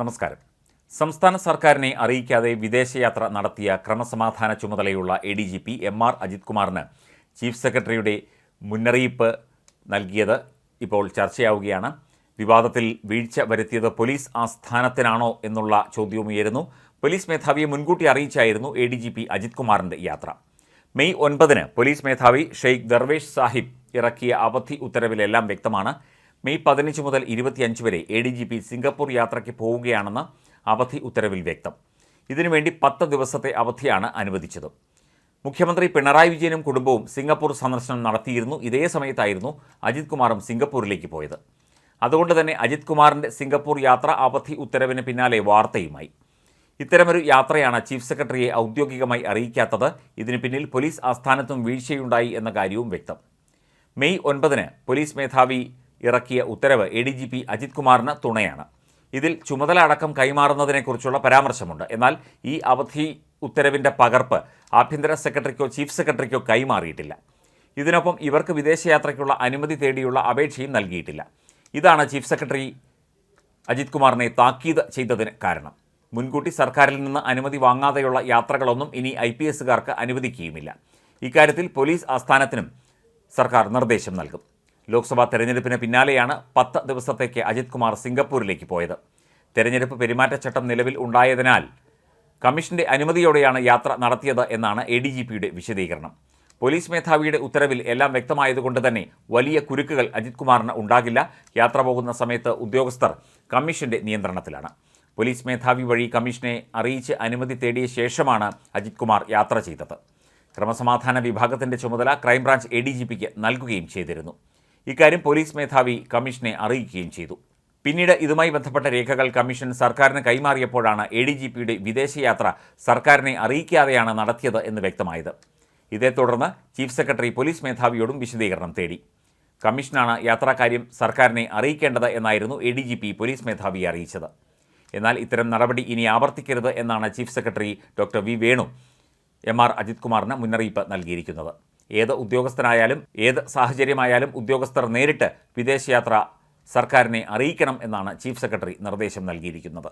നമസ്കാരം. സംസ്ഥാന സർക്കാരിനെ അറിയിക്കാതെ വിദേശയാത്ര നടത്തിയ ക്രമസമാധാന ചുമതലയുള്ള A D G P M R Ajith കുമാറിന് ചീഫ് സെക്രട്ടറിയുടെ മുന്നറിയിപ്പ് നൽകിയത് ഇപ്പോൾ ചർച്ചയാവുകയാണ്. വിവാദത്തിൽ വീഴ്ച വരുത്തിയത് പോലീസ് ആസ്ഥാനത്തിനാണോ എന്നുള്ള ചോദ്യവും ഉയരുന്നു. പോലീസ് മേധാവിയെ മുൻകൂട്ടി അറിയിച്ചായിരുന്നു A D G P Ajith കുമാറിന്റെ യാത്ര. മെയ് ഒൻപതിന് പോലീസ് മേധാവി ഷെയ്ഖ് ദർവേഷ് സാഹിബ് ഇറക്കിയ അവധി ഉത്തരവിലെല്ലാം വ്യക്തമാണ്. മെയ് പതിനഞ്ച് മുതൽ ഇരുപത്തിയഞ്ച് വരെ A D G P Singapore യാത്രയ്ക്ക് പോവുകയാണെന്ന് അവധി ഉത്തരവിൽ വ്യക്തം. ഇതിനുവേണ്ടി പത്ത് ദിവസത്തെ അവധിയാണ് അനുവദിച്ചത്. മുഖ്യമന്ത്രി പിണറായി വിജയനും കുടുംബവും സിംഗപ്പൂർ സന്ദർശനം നടത്തിയിരുന്നു. ഇതേ സമയത്തായിരുന്നു അജിത് കുമാറും സിംഗപ്പൂരിലേക്ക് പോയത്. അതുകൊണ്ട് തന്നെ അജിത് കുമാറിന്റെ സിംഗപ്പൂർ യാത്ര അവധി ഉത്തരവിന് പിന്നാലെ വാർത്തയുമായി. ഇത്തരമൊരു യാത്രയാണ് ചീഫ് സെക്രട്ടറിയെ ഔദ്യോഗികമായി അറിയിക്കാത്തത്. ഇതിന് പിന്നിൽ പോലീസ് ആസ്ഥാനത്തും വീഴ്ചയുണ്ടായി എന്ന കാര്യവും വ്യക്തം. മെയ് ഒൻപതിന് പോലീസ് മേധാവി ഇറക്കിയ ഉത്തരവ് A D G P Ajith കുമാറിന് തുണയാണ്. ഇതിൽ ചുമതല അടക്കം കൈമാറുന്നതിനെക്കുറിച്ചുള്ള പരാമർശമുണ്ട്. എന്നാൽ ഈ അവധി ഉത്തരവിന്റെ പകർപ്പ് ആഭ്യന്തര സെക്രട്ടറിക്കോ ചീഫ് സെക്രട്ടറിക്കോ കൈമാറിയിട്ടില്ല. ഇതിനൊപ്പം ഇവർക്ക് വിദേശയാത്രയ്ക്കുള്ള അനുമതി തേടിയുള്ള അപേക്ഷയും നൽകിയിട്ടില്ല. ഇതാണ് ചീഫ് സെക്രട്ടറി അജിത് കുമാറിനെ താക്കീത് ചെയ്തതിന് കാരണം. മുൻകൂട്ടി സർക്കാരിൽ നിന്ന് അനുമതി വാങ്ങാതെയുള്ള യാത്രകളൊന്നും ഇനി ഐ പി എസുകാർക്ക് അനുവദിക്കുകയുമില്ല. ഇക്കാര്യത്തിൽ പോലീസ് ആസ്ഥാനത്തിനും സർക്കാർ നിർദ്ദേശം നൽകും. ലോക്സഭാ തെരഞ്ഞെടുപ്പിന് പിന്നാലെയാണ് പത്ത് ദിവസത്തേക്ക് അജിത് കുമാർ സിംഗപ്പൂരിലേക്ക് പോയത്. തെരഞ്ഞെടുപ്പ് പെരുമാറ്റച്ചട്ടം നിലവിൽ ഉണ്ടായതിനാൽ കമ്മീഷന്റെ അനുമതിയോടെയാണ് യാത്ര നടത്തിയത് എന്നാണ് എ ഡി ജി പിയുടെ വിശദീകരണം. പോലീസ് മേധാവിയുടെ ഉത്തരവിൽ എല്ലാം വ്യക്തമായതുകൊണ്ട് തന്നെ വലിയ കുരുക്കുകൾ അജിത് കുമാറിന് ഉണ്ടാകില്ല. യാത്ര പോകുന്ന സമയത്ത് ഉദ്യോഗസ്ഥർ കമ്മീഷന്റെ നിയന്ത്രണത്തിലാണ്. പോലീസ് മേധാവി വഴി കമ്മീഷനെ അറിയിച്ച് അനുമതി തേടിയ ശേഷമാണ് അജിത് കുമാർ യാത്ര ചെയ്തത്. ക്രമസമാധാന വിഭാഗത്തിന്റെ ചുമതല crime branch A D G പിക്ക് നൽകുകയും ചെയ്തിരുന്നു. ഇക്കാര്യം പോലീസ് മേധാവി കമ്മീഷനെ അറിയിക്കുകയും ചെയ്തു. പിന്നീട് ഇതുമായി ബന്ധപ്പെട്ട രേഖകൾ കമ്മീഷൻ സർക്കാരിന് കൈമാറിയപ്പോഴാണ് എ ഡി ജി പിയുടെ വിദേശയാത്ര സർക്കാരിനെ അറിയിക്കാതെയാണ് നടത്തിയത് എന്ന് വ്യക്തമായത്. ഇതേ തുടർന്ന് ചീഫ് സെക്രട്ടറി പോലീസ് മേധാവിയോടും വിശദീകരണം തേടി. കമ്മീഷനാണ് യാത്രാകാര്യം സർക്കാരിനെ അറിയിക്കേണ്ടത് എന്നായിരുന്നു A D G P police മേധാവിയെ അറിയിച്ചത്. എന്നാൽ ഇത്തരം നടപടി ഇനി ആവർത്തിക്കരുത് എന്നാണ് chief secretary doctor V Venu M R Ajith കുമാറിന് മുന്നറിയിപ്പ് നൽകിയിരിക്കുന്നത്. ഏത് ഉദ്യോഗസ്ഥനായാലും ഏത് സാഹചര്യമായാലും ഉദ്യോഗസ്ഥർ നേരിട്ട് വിദേശയാത്ര സർക്കാരിനെ അറിയിക്കണം എന്നാണ് ചീഫ് സെക്രട്ടറി നിർദ്ദേശം നൽകിയിരിക്കുന്നത്.